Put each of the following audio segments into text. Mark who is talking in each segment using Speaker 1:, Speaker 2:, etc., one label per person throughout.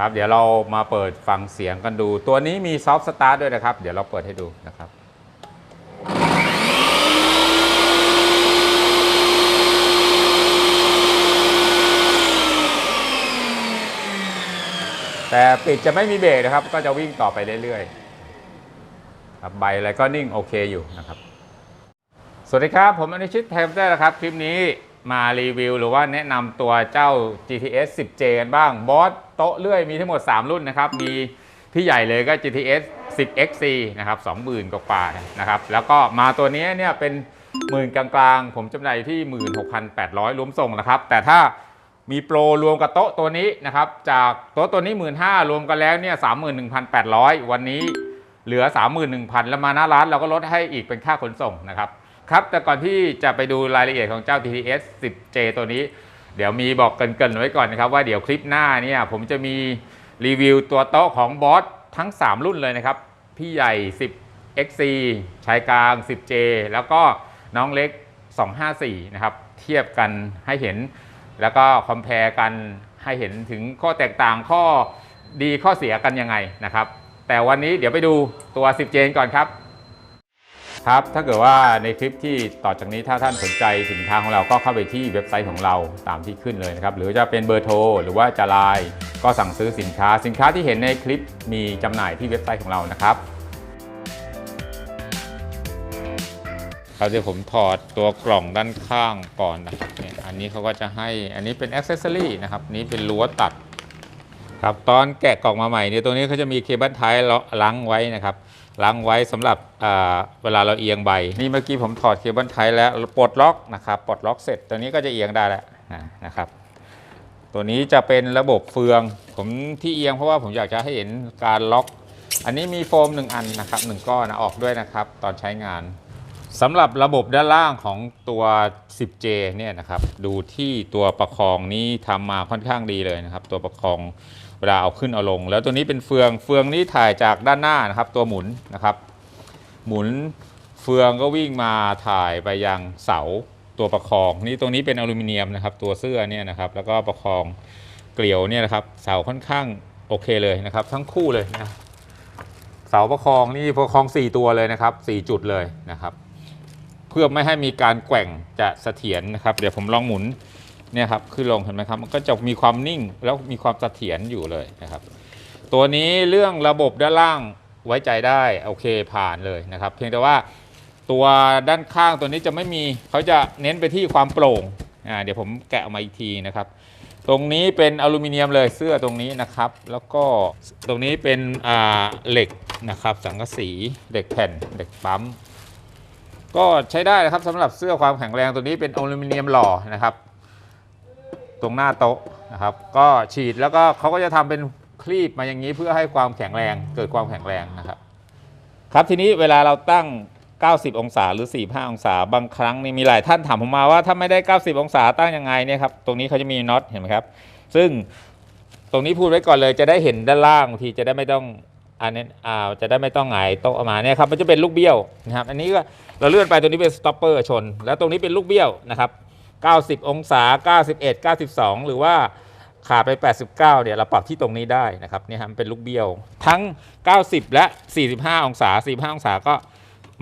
Speaker 1: ครับเดี๋ยวเรามาเปิดฟังเสียงกันดู ตัวนี้มีซอฟต์สตาร์ด้วยนะครับ เดี๋ยวเราเปิดให้ดูนะครับแต่ปิดจะไม่มีเบรกนะครับ ก็จะวิ่งต่อไปเรื่อยๆครับใบอะไรก็นิ่งโอเคอยู่นะครับ สวัสดีครับ ผมอนุชิตแทมเตอร์นะครับ คลิปนี้ มารีวิว หรือว่าแนะนำตัวเจ้า GTS 10J กันบ้างบอสโต๊ะเลื่อยมีทั้งหมด 3 รุ่นนะครับ มีที่ใหญ่เลยก็ GTS 10XC นะครับ20,000 กว่าๆนะครับ แล้วก็มาตัวนี้เนี่ยเป็นหมื่นกลางๆ ผมจำหน่ายที่ 16,800 รวมส่งนะครับ แต่ถ้ามีโปรรวมกับโต๊ะตัวนี้นะครับ จากโต๊ะตัวนี้ 15,000รวมกันแล้วเนี่ย31,800 วันนี้เหลือ 31,000 แล้วมาหน้าร้านเราก็ลดให้อีกเป็นค่าขนส่งนะครับ ครับ แต่ก่อนที่จะไปดูรายละเอียดของเจ้า TTS 10J ตัวนี้ เดี๋ยวมีบอกเกรินๆไว้ก่อนนะครับ ว่าเดี๋ยวคลิปหน้าเนี่ยผมจะมีรีวิวตัวโต๊ะของบอสทั้ง 3 รุ่นเลยนะครับ พี่ใหญ่ 10 XC ชายกลาง 10J แล้วก็น้องเล็ก 254 นะครับ เทียบกันให้เห็น แล้วก็คอมเพลกันให้เห็นถึงข้อแตกต่างข้อดีข้อเสียกันยังไงนะครับ แต่วันนี้เดี๋ยวไปดูตัว 10J ก่อนครับ ครับ ถ้าเกิดว่าในคลิปที่ต่อจากนี้ถ้าท่านสนใจสินค้าของเราก็เข้าไปที่เว็บไซต์ของเราตามที่ขึ้นเลยนะครับ หรือจะเป็นเบอร์โทรหรือว่าจะไลน์ก็สั่งซื้อสินค้า สินค้าที่เห็นในคลิปมีจำหน่ายที่เว็บไซต์ของเรานะครับครับเดี๋ยวผมถอดตัวกล่องด้านข้างก่อนนะครับเนี่ยอันนี้เขาก็จะให้อันนี้เป็นอ c เซสซอรี่นะครับนี่เป็นรั้วตัดครับตอนแกะกล่องมาใหม่เนี่ยตัวนี้เขาจะมีเคเบิลไทยล้างไว้นะครับ ล้างไว้สำหรับเวลาเราเอียงใบ นี่เมื่อกี้ผมถอดเคเบิลไทยแล้วปลดล็อกนะครับปลดล็อกเสร็จตัวนี้ก็จะเอียงได้แล้วนะครับ ตัวนี้จะเป็นระบบเฟือง ผมที่เอียงเพราะว่าผมอยากจะให้เห็นการล็อก อันนี้มีโฟมหนึ่งอันนะครับหนึ่งก้อนนะออกด้วยนะครับ ตอนใช้งานสำหรับระบบด้านล่างของตัว 10J เนี่ยนะครับ ดูที่ตัวประคองนี้ทำมาค่อนข้างดีเลยนะครับ ตัวประคอง เวลาเอาขึ้นเอาลง แล้วตัวนี้เป็นเฟืองเฟืองนี้ถ่ายจากด้านหน้านะครับ ตัวหมุนนะครับ หมุนเฟืองก็วิ่งมาถ่ายไปยังเสาตัวประคองนี่ตรงนี้เป็นอลูมิเนียมนะครับ ตัวเสื้อเนี่ยนะครับ แล้วก็ประคองเกลียวเนี่ยนะครับ เสาค่อนข้างโอเคเลยนะครับ ทั้งคู่เลยนะเสาประคองนี่ประคอง 4 ตัวเลยนะครับ 4 จุดเลยนะครับ เพื่อไม่ให้มีการแกว่งจะเสถียรนะครับ เดี๋ยวผมลองหมุน เนี่ยครับขึ้นลงเห็นไหมครับมันก็จะมีความนิ่งแล้วมีความเสถียรอยู่เลยนะครับ ตัวนี้เรื่องระบบด้านล่างไว้ใจได้โอเคผ่านเลยนะครับ เพียงแต่ว่าตัวด้านข้างตัวนี้จะไม่มีเขาจะเน้นไปที่ความโปร่งอ่าเดี๋ยวผมแกะออกมาอีกทีนะครับ ตรงนี้เป็นอลูมิเนียมเลยเสื้อตรงนี้นะครับ แล้วก็ตรงนี้เป็นอ่าเหล็กนะครับ สังกะสีเหล็กแผ่นเหล็กปั๊มก็ใช้ได้นะครับสำหรับเสื้อความแข็งแรงตัวนี้เป็นอลูมิเนียมหล่อนะครับ ตรงหน้าโต๊ะนะครับ ก็ฉีดแล้วก็เขาก็จะทำเป็นคลีบมาอย่างนี้เพื่อให้ความแข็งแรงเกิดความแข็งแรงนะครับ ครับทีนี้เวลาเราตั้ง 90 องศาหรือ 45 องศาบางครั้งนี่มีหลายท่านถามผมมาว่าถ้าไม่ได้ 90 องศาตั้งยังไงเนี่ยครับตรงนี้เขาจะมีน็อตเห็นไหมครับ ซึ่งตรงนี้พูดไว้ก่อนเลยจะได้เห็นด้านล่างบางทีจะได้ไม่ต้องอันนี้อ่าจะได้ไม่ต้องหงายโต๊ะออกมาเนี่ยครับมันจะเป็นลูกเบี้ยวนะครับ อันนี้ก็เราเลื่อนไปตรงนี้เป็นสต็อปเปอร์ชน แล้วตรงนี้เป็นลูกเบี้ยวนะครับ 90 องศา 91 92 หรือว่าขาดไป 89 เนี่ย เราปรับที่ตรงนี้ได้นะครับ เนี่ยครับมันเป็นลูกเบี้ยว ทั้ง 90 และ 45 องศา 45 องศาก็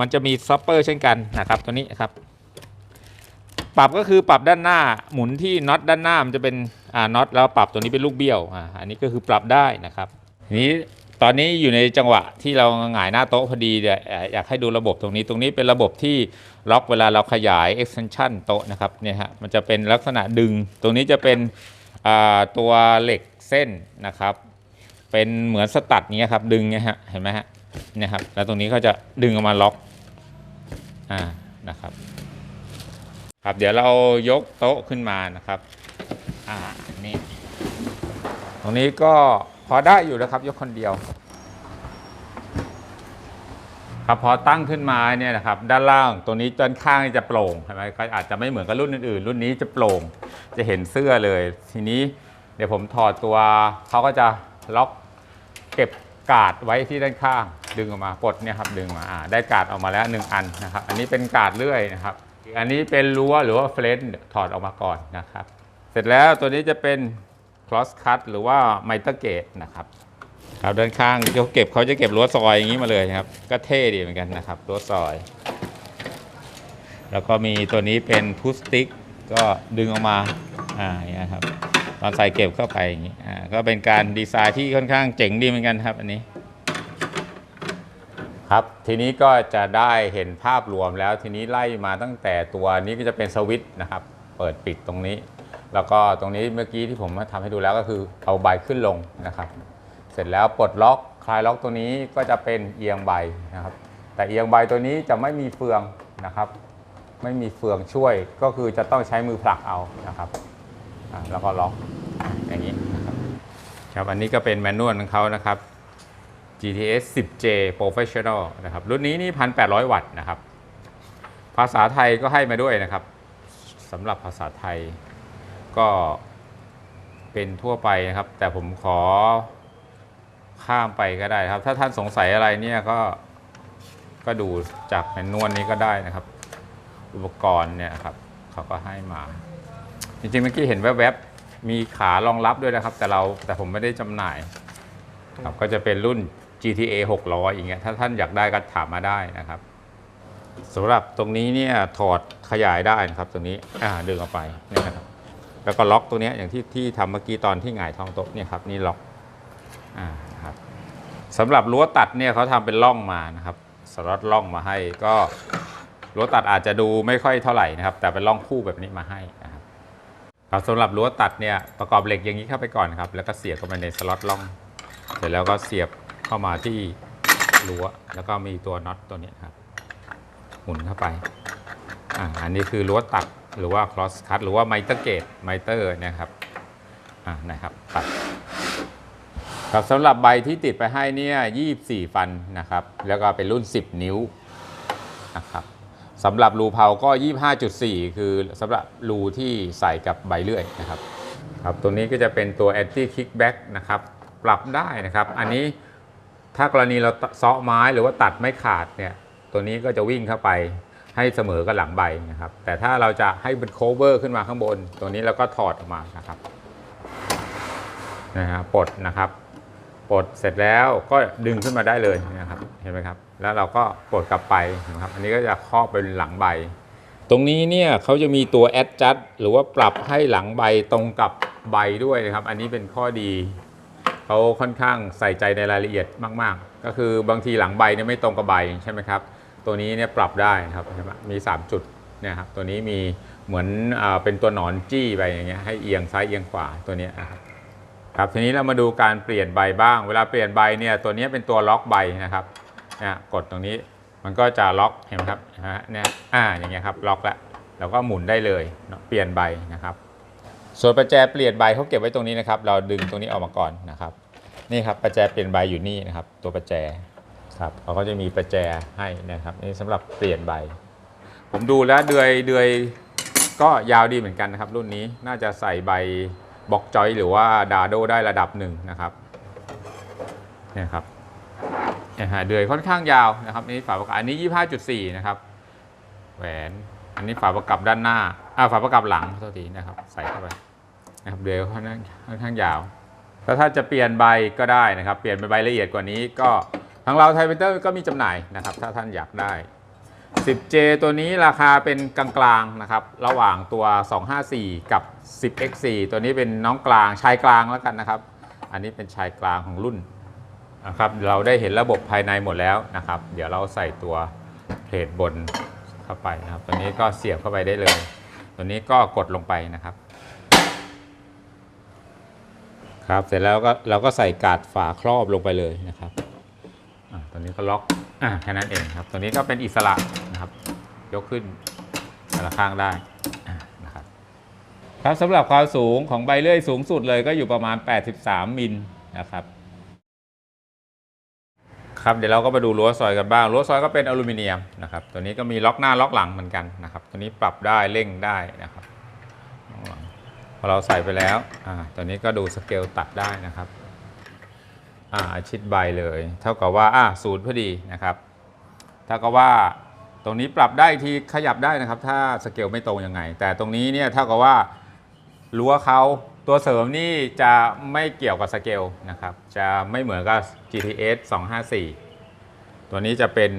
Speaker 1: มันจะมีสต็อปเปอร์เช่นกันนะครับ ตัวนี้ครับ ปรับก็คือปรับด้านหน้า หมุนที่น็อตด้านหน้ามันจะเป็นอ่าน็อตแล้วปรับตัวนี้เป็นลูกเบี้ยว อ่า อันนี้ก็คือปรับได้นะครับ ทีนี้ ตอนนี้อยู่ในจังหวะที่เราหงายหน้าโต๊ะพอดีเนี่ยอ่าอยากให้ดูระบบตรงนี้ตรงนี้เป็นระบบที่ล็อกเวลาเราขยาย extension โต๊ะนะครับเนี่ยฮะมันจะเป็นลักษณะดึง ตรงนี้จะเป็นตัวเหล็กเส้นนะครับ เป็นเหมือนสตัดนี้ครับดึงเนี่ยฮะเห็นไหมฮะเนี่ยครับแล้วตรงนี้เขาจะดึงออกมาล็อกอ่านะครับครับเดี๋ยวเรายกโต๊ะขึ้นมานะครับอ่านี่ตรงนี้ก็พอได้อยู่นะครับ ยกคนเดียว ครับพอตั้งขึ้นมาเนี่ยนะครับด้านล่างตัวนี้ด้านข้างจะโปร่งใช่ไหมก็อาจจะไม่เหมือนกับรุ่นอื่นๆ รุ่นนี้จะโปร่งจะเห็นเสื้อเลย ทีนี้เดี๋ยวผมถอดตัวเขาก็จะล็อกเก็บกาดไว้ที่ด้านข้าง ดึงออกมาปลดเนี่ยครับดึงมาได้กาดออกมาแล้วหนึ่งอันนะครับ อันนี้เป็นกาดเลื่อยนะครับ อันนี้เป็นรั้วหรือว่าเฟรนถอดออกมาก่อนนะครับ เสร็จแล้วตัวนี้จะเป็น cross cut หรือว่า miter gate นะครับ ครับด้านข้างเขาเก็บเขาจะเก็บรั้วซอยอย่างนี้มาเลยครับ ก็เท่ดีเหมือนกันนะครับรั้วซอย แล้วก็มีตัวนี้เป็นพุสติกก็ดึงออกมาอ่าอย่างเงี้ครับตอนใส่เก็บเข้าไปอย่างงี้อ่าก็เป็นการดีไซน์ที่ค่อนข้างเจ๋งดีเหมือนกันครับอันนี้ครับทีนี้ก็จะได้เห็นภาพรวมแล้วทีนี้ไล่มาตั้งแต่ตัวนี้ก็จะเป็นสวิตช์นะครับ เปิดปิดตรงนี้ แล้วก็ตรงนี้เมื่อกี้ที่ผมมาทำให้ดูแล้วก็คือเอาใบขึ้นลงนะครับ เสร็จแล้วปลดล็อกคลายล็อกตัวนี้ก็จะเป็นเอียงใบนะครับ แต่เอียงใบตัวนี้จะไม่มีเฟืองนะครับ ไม่มีเฟืองช่วยก็คือจะต้องใช้มือผลักเอานะครับแล้วก็ล็อกอย่างนี้นะครับครับอันนี้ก็เป็นแมนนวลของเขานะครับ GTS 10J Professional นะครับรุ่นนี้นี่ 1,800 วัตต์นะครับ ภาษาไทยก็ให้มาด้วยนะครับสำหรับภาษาไทยก็เป็นทั่วไปนะครับ แต่ผมขอ ข้ามไปก็ได้ครับ ถ้าท่านสงสัยอะไรเนี่ยก็ก็ดูจากแมนนวลนี้ก็ได้นะครับ อุปกรณ์เนี่ยครับเขาก็ให้มา จริงๆเมื่อกี้เห็นแวบๆมีขารองรับด้วยนะครับ แต่เราแต่ผมไม่ได้จำหน่ายครับก็จะเป็นรุ่น GTA 600 อย่างเงี้ยถ้าท่านอยากได้ก็ถามมาได้นะครับสำหรับตรงนี้เนี่ยถอดขยายได้นะครับตรงนี้อ่าดึงออกไปนี่นะครับแล้วก็ล็อกตัวนี้อย่างที่ที่ทำเมื่อกี้ตอนที่หงายท้องโต๊ะเนี่ยครับนี่ล็อกอ่า สำหรับรั้วตัดเนี่ยเขาทำเป็นร่องมานะครับสล็อตร่องมาให้ก็รั้วตัดอาจจะดูไม่ค่อยเท่าไหร่นะครับ แต่เป็นร่องคู่แบบนี้มาให้นะครับครับสำหรับรั้วตัดเนี่ยประกอบเหล็กอย่างนี้เข้าไปก่อนครับ แล้วก็เสียบเข้าไปในสล็อตร่อง เสร็จแล้วก็เสียบเข้ามาที่รั้วแล้วก็มีตัวน็อตตัวนี้ครับ หมุนเข้าไปอ่าอันนี้คือรั้วตัดหรือว่า cross cut หรือว่า miter gate miter นะครับอ่านะครับตัด ครับสำหรับใบที่ติดไปให้เนี่ย24 ฟันนะครับ แล้วก็เป็นรุ่น 10 นิ้วนะครับสำหรับรูเผาก็ 25.4 คือสำหรับรูที่ใส่กับใบเลื่อยนะครับ ครับตัวนี้ก็จะเป็นตัว anti kickback นะครับ ปรับได้นะครับ อันนี้ถ้ากรณีเราเซาะไม้หรือว่าตัดไม่ขาดเนี่ย ตัวนี้ก็จะวิ่งเข้าไปให้เสมอกับหลังใบนะครับ แต่ถ้าเราจะให้เป็น cover ขึ้นมาข้างบน ตัวนี้เราก็ถอดออกมานะครับนะฮะปลดนะครับ ปลดเสร็จแล้วก็ดึงขึ้นมาได้เลยนะครับเห็นไหมครับ แล้วเราก็ปลดกลับไปนะครับ อันนี้ก็จะครอบเป็นหลังใบ ตรงนี้เนี่ยเขาจะมีตัว adjust หรือว่าปรับให้หลังใบตรงกับใบด้วยนะครับ อันนี้เป็นข้อดีเขาค่อนข้างใส่ใจในรายละเอียดมาก ๆ ก็คือบางทีหลังใบเนี่ยไม่ตรงกับใบใช่ไหมครับ ตัวนี้เนี่ยปรับได้ครับใช่ไหมมี 3 จุดเนี่ยครับตัวนี้มีเหมือนอเป็นตัวหนอนจี้ไปอย่างเงี้ยให้เอียงซ้ายเอียงขวาตัวนี้นะครับ ครับทีนี้เรามาดูการเปลี่ยนใบบ้าง เวลาเปลี่ยนใบเนี่ยตัวนี้เป็นตัวล็อกใบนะครับเนี่ยกดตรงนี้มันก็จะล็อกเห็นไหมครับเนี่ยอ่าอย่างเงี้ยครับล็อกแล้วเราก็หมุนได้เลยเปลี่ยนใบนะครับ ส่วนประแจเปลี่ยนใบเขาเก็บไว้ตรงนี้นะครับ เราดึงตรงนี้ออกมาก่อนนะครับ นี่ครับประแจเปลี่ยนใบอยู่นี่นะครับ ตัวประแจครับเขาก็จะมีประแจให้นะครับนี่สำหรับเปลี่ยนใบ ผมดูแล้วเดือยเดือยก็ยาวดีเหมือนกันนะครับ รุ่นนี้น่าจะใส่ใบ บล็อกจอยหรือว่าดาโดได้ระดับหนึ่งนะครับเนี่ยครับเนี่ยฮะเดือยค่อนข้างยาวนะครับนี่ฝาประกับอันนี้ 25.4 นะครับ แหวนอันนี้ฝาประกับด้านหน้าอ่าฝาประกับหลังโทษทีนะครับ ใส่เข้าไปนะครับเดือยค่อนข้างค่อนข้างยาวแล้วถ้าจะเปลี่ยนใบก็ได้นะครับ เปลี่ยนเป็นใบละเอียดกว่านี้ก็ทางเราไทยเ e นเตอร์ก็มีจำหน่ายนะครับ ถ้าท่านอยากได้ 10J ตัวนี้ราคาเป็นกลางๆนะครับ ระหว่างตัว 254 กับ 10X4 ตัวนี้เป็นน้องกลางชายกลางแล้วกันนะครับ อันนี้เป็นชายกลางของรุ่นนะครับ เราได้เห็นระบบภายในหมดแล้วนะครับ เดี๋ยวเราใส่ตัวเพลทบนเข้าไปนะครับ ตัวนี้ก็เสียบเข้าไปได้เลย ตัวนี้ก็กดลงไปนะครับ ครับ เสร็จแล้วก็เราก็ใส่กาดฝาครอบลงไปเลยนะครับตัวนี้ก็ล็อกอ่าแค่นั้นเองครับ ตัวนี้ก็เป็นอิสระ ยกขึ้นแต่ละข้างได้นะครับครับสำหรับความสูงของใบเลื่อยสูงสุดเลยก็อยู่ประมาณ 83 มิลนะครับครับเดี๋ยวเราก็มาดูรั้วซอยกันบ้างรั้วซอยก็เป็นอลูมิเนียมนะครับตัวนี้ก็มีล็อกหน้าล็อกหลังเหมือนกันนะครับ ตัวนี้ปรับได้เร่งได้นะครับพอเราใส่ไปแล้วอ่าตัวนี้ก็ดูสเกลตัดได้นะครับอ่าชิดใบเลย เท่ากับว่าอ่าศูนย์พอดีนะครับเท่ากับว่า ตรงนี้ปรับได้อีกทีขยับได้นะครับ ถ้าสเกลไม่ตรงยังไง แต่ตรงนี้เนี่ยเท่ากับว่ารั้วเขาตัวเสริมนี่จะไม่เกี่ยวกับสเกลนะครับ จะไม่เหมือนกับ GTS 254 ตัวนี้จะเป็น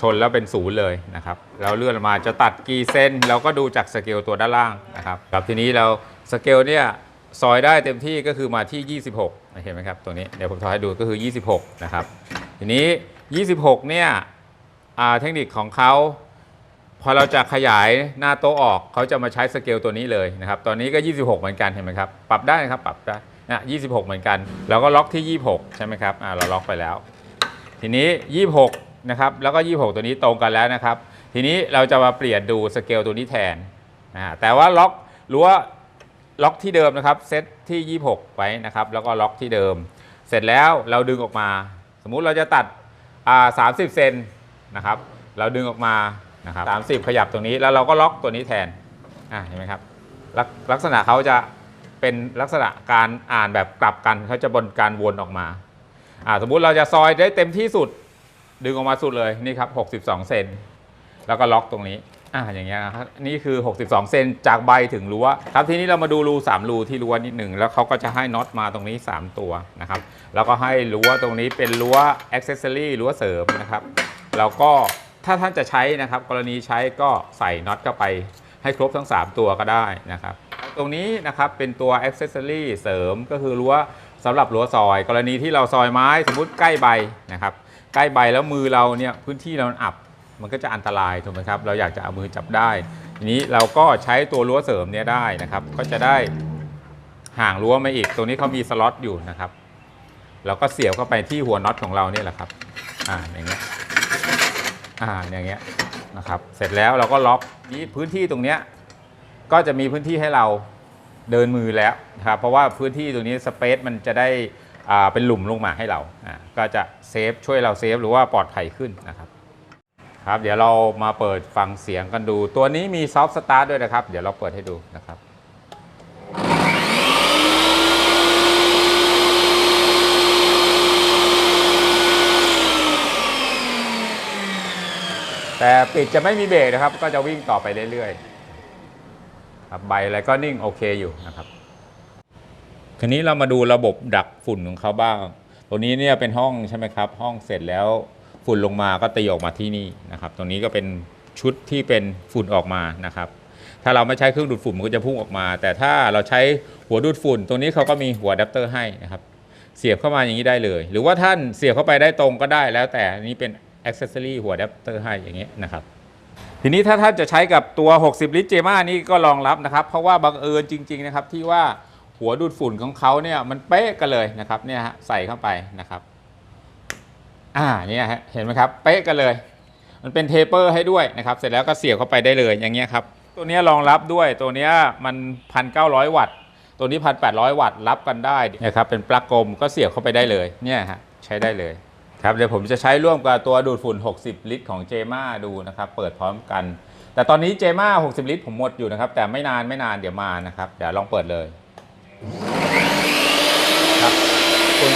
Speaker 1: ชนแล้วเป็นศูนย์เลยนะครับแล้วเลื่อนมาจะตัดกี่เส้นเราก็ดูจากสเกลตัวด้านล่างนะครับครับทีนี้เราสเกลเนี่ยซอยได้เต็มที่ก็คือมาที่ 26เห็นไหมครับตัวนี้เดี๋ยวผมทอยให้ดูก็คือ 26 นะครับ ทีนี้ 26 เนี่ย เทคนิคของเขาพอเราจะขยายหน้าโต๊ะออกเขาจะมาใช้สเกลตัวนี้เลยนะครับ ตอนนี้ก็ 26 เหมือนกันเห็นไหมครับ ปรับได้นะครับปรับได้นะ26 เหมือนกัน แล้วก็ล็อกที่ 26 ใช่ไหมครับเราล็อกไปแล้ว ทีนี้ 26 นะครับ แล้วก็ 26 ตัวนี้ตรงกันแล้วนะครับ ทีนี้เราจะมาเปลี่ยนดูสเกลตัวนี้แทนนะแต่ว่าล็อกรั้วล็อกที่เดิมนะครับเซตที่ 26 ไว้นะครับ แล้วก็ล็อกที่เดิม เสร็จแล้วเราดึงออกมา สมมุติเราจะตัด 30 เซน นะครับ เราดึงออกมานะครับ 30 ขยับตรงนี้แล้วเราก็ล็อกตัวนี้แทนอ่าเห็นไหมครับลักลักษณะเขาจะเป็นลักษณะการอ่านแบบกลับกันเขาจะบนการวนออกมาอ่าสมมุติเราจะซอยได้เต็มที่สุด ดึงออกมาสุดเลยนี่ครับ 62 เซนแล้วก็ล็อกตรงนี้อ่าอย่างเงี้ยนะครับนี่คือ 62 เซนจากใบถึงรั้วครับทีนี้เรามาดูรู 3 รูที่รั้วนิดหนึ่งแล้วเขาก็จะให้น็อตมาตรงนี้ 3 ตัวนะครับ แล้วก็ให้รั้วตรงนี้เป็นรั้วอ็อกเซสซอรี่รั้วเสริมนะครับ แล้วก็ถ้าท่านจะใช้นะครับ กรณีใช้ก็ใส่น็อตเข้าไปให้ครบทั้ง 3 ตัวก็ได้นะครับ ตรงนี้นะครับเป็นตัว accessory เสริมก็คือรั้วสำหรับรั้วซอย กรณีที่เราซอยไม้สมมุติใกล้ใบนะครับ ใกล้ใบแล้วมือเราเนี่ยพื้นที่เรามันอับมันก็จะอันตรายถูกไหมครับ เราอยากจะเอามือจับได้ ทีนี้เราก็ใช้ตัวรั้วเสริมเนี่ยได้นะครับ ก็จะได้ห่างรั้วมาอีก ตรงนี้เขามีสล็อตอยู่นะครับเราก็เสียบเข้าไปที่หัวน็อตของเราเนี่ยแหละครับ อ่าอย่างเงี้ย อ่าอย่างเงี้ยนะครับ เสร็จแล้วเราก็ล็อกนี้พื้นที่ตรงเนี้ยก็จะมีพื้นที่ให้เราเดินมือแล้วครับเพราะว่าพื้นที่ตรงนี้สเปซมันจะได้อ่าเป็นหลุมลงมาให้เราอ่าก็จะเซฟช่วยเราเซฟหรือว่าปลอดภัยขึ้นนะครับครับ เดี๋ยวเรามาเปิดฟังเสียงกันดู ตัวนี้มีซอฟต์สตาร์ทด้วยนะครับ เดี๋ยวเราเปิดให้ดูนะครับ ปิดจะไม่มีเบรกนะครับ ก็จะวิ่งต่อไปเรื่อยๆครับใบอะไรก็นิ่งโอเคอยู่นะครับทีนี้เรามาดูระบบดักฝุ่นของเขาบ้าง ตัวนี้เนี่ยเป็นห้องใช่ไหมครับ ห้องเสร็จแล้วฝุ่นลงมาก็ตีออกมาที่นี่นะครับ ตรงนี้ก็เป็นชุดที่เป็นฝุ่นออกมานะครับ ถ้าเราไม่ใช้เครื่องดูดฝุ่นมันก็จะพุ่งออกมา แต่ถ้าเราใช้หัวดูดฝุ่นตรงนี้เขาก็มีหัวอะแดปเตอร์ให้นะครับ เสียบเข้ามาอย่างนี้ได้เลย หรือว่าท่านเสียบเข้าไปได้ตรงก็ได้แล้วแต่อันนี้เป็น อ c เซสซอรี่หัวอะแดปเตอร์ให้อย่างเงี้ยนะครับทีนี้ถ้าท่านจะใช้กับตัว 60 ลิตรเจม่านี่ก็รองรับนะครับ เพราะว่าบังเอิญจริง ๆ นะครับ ที่ว่าหัวดูดฝุ่นของเขาเนี่ยมันเป๊ะกันเลยนะครับเนี่ยฮะใส่เข้าไปนะครับ อ่าเนี่ยฮะเห็นไหมครับ เป๊ะกันเลย มันเป็นเทปเปอร์ให้ด้วยนะครับ เสร็จแล้วก็เสียบเข้าไปได้เลยอย่างเงี้ยครับ ตัวนี้รองรับด้วยตัวนี้มัน 1,900 วัตต์ ตัวนี้ 1,800 วัตต์รับกันได้นะครับเป็นปลั๊กกลมก็เสียบเข้าไปได้เลยเนี่ยฮะใช้ได้เลย ครับเดี๋ยวผมจะใช้ร่วมกับตัวดูดฝุ่น 60 ลิตรของเจม่าดูนะครับเปิดพร้อมกัน แต่ตอนนี้เจม่า60 ลิตรผมหมดอยู่นะครับ แต่ไม่นานไม่นานเดี๋ยวมานะครับเดี๋ยวลองเปิดเลยครับคุณ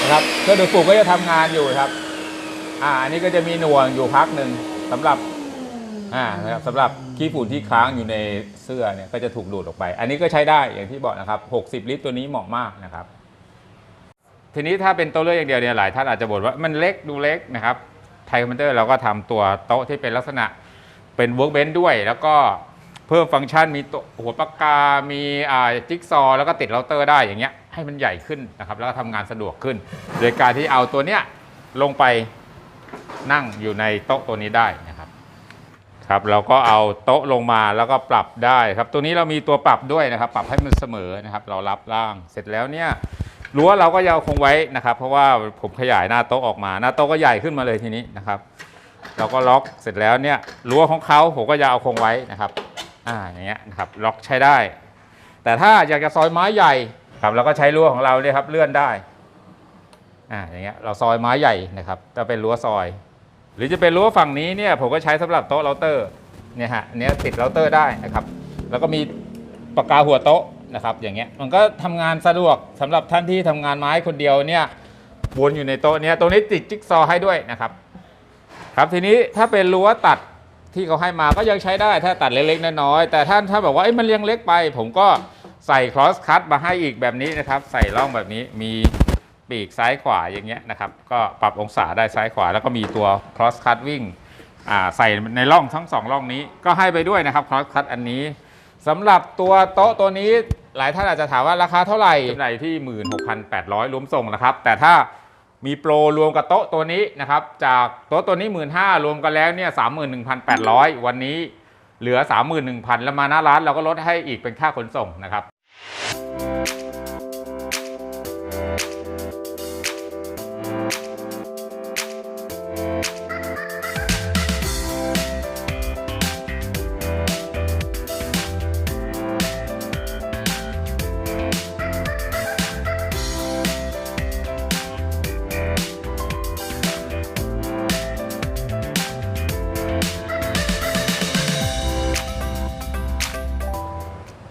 Speaker 1: นะครับเครื่องดูดฝุ่นก็จะทำงานอยู่ครับอ่าอันนี้ก็จะมีหน่วงอยู่พักหนึ่งสำหรับอ่านะครับสำหรับขี้ฝุ่นที่ค้างอยู่ในเสื้อเนี่ยก็จะถูกดูดออกไป อันนี้ก็ใช้ได้อย่างที่บอกนะครับ 60 ลิตรตัวนี้เหมาะมากนะครับ ทีนี้ถ้าเป็นโต๊ะเลื่อยอย่างเดียวเนี่ยหลายท่านอาจจะบ่นว่ามันเล็กดูเล็กนะครับไทคอมพิวเตอร์เราก็ทำตัวโต๊ะที่เป็นลักษณะเป็นเวิร์กเบนด้วย แล้วก็เพิ่มฟังก์ชันมีตัวหัวปากกา มีอ่าจิ๊กซอว์แล้วก็ติดเราเตอร์ได้อย่างเงี้ยให้มันใหญ่ขึ้นนะครับ แล้วก็ทำงานสะดวกขึ้น โดยการที่เอาตัวเนี้ยลงไปนั่งอยู่ในโต๊ะตัวนี้ได้นะครับครับเราก็เอาโต๊ะลงมาแล้วก็ปรับได้ครับ ตัวนี้เรามีตัวปรับด้วยนะครับ ปรับให้มันเสมอนะครับ เรารับล่างเสร็จแล้วเนี่ย รั้วเราก็ยังคงไว้นะครับ เพราะว่าผมขยายหน้าโต๊ะออกมา หน้าโต๊ะก็ใหญ่ขึ้นมาเลยทีนี้นะครับ เราก็ล็อกเสร็จแล้วเนี่ยรั้วของเขาผมก็จะเอาคงไว้นะครับอ่าอย่างเงี้ยนะครับล็อกใช้ได้ แต่ถ้าอยากจะซอยไม้ใหญ่ครับเราก็ใช้รั้วของเราเนี่ยครับเลื่อนได้อ่าอย่างเงี้ยเราซอยไม้ใหญ่นะครับจะเป็นรั้วซอย หรือจะเป็นรั้วฝั่งนี้เนี่ยผมก็ใช้สำหรับโต๊ะเราเตอร์เนี่ยฮะอันเนี้ยติดเราเตอร์ได้นะครับ แล้วก็มีปากกาหัวโต๊ะ นะครับอย่างเงี้ยมันก็ทำงานสะดวกสำหรับท่านที่ทำงานไม้คนเดียวเนี่ยวนอยู่ในโต๊ะเนี้ยตรงนี้ติดจิ๊กซอว์ให้ด้วยนะครับครับทีนี้ถ้าเป็นรั้วตัดที่เขาให้มาก็ยังใช้ได้ถ้าตัดเล็กๆน้อยๆแต่ถ้านถ้าแบบว่าเอ้ยมันยังเล็กไป ผมก็ใส่ cross cut มาให้อีกแบบนี้นะครับ ใส่ร่องแบบนี้มีปีกซ้ายขวาอย่างเงี้ยนะครับก็ปรับองศาได้ซ้ายขวา แล้วก็มีตัว cross cut วิ่งใส่ในร่องทั้งสองร่องนี้ก็ให้ไปด้วยนะครับ cross cut อันนี้ สำหรับตัวโต๊ะตัวนี้หลายท่านอาจจะถามว่าราคาเท่าไหร่ไหนที่ 16,800 รวมส่งนะครับ แต่ถ้ามีโปรรวมกับโต๊ะตัวนี้นะครับ จากโต๊ะตัวนี้ 15,000รวมกันแล้วเนี่ย31,800 วันนี้เหลือ 31,000 แล้วมาหน้าร้านเราก็ลดให้อีกเป็นค่าขนส่งนะครับ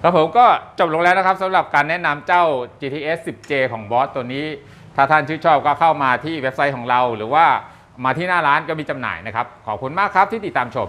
Speaker 1: ครับผมก็จบลงแล้วนะครับสำหรับการแนะนำเจ้า GTS 10J ของบอสตัวนี้ ถ้าท่านชื่นชอบก็เข้ามาที่เว็บไซต์ของเรา หรือว่ามาที่หน้าร้านก็มีจำหน่ายนะครับ ขอบคุณมากครับที่ติดตามชม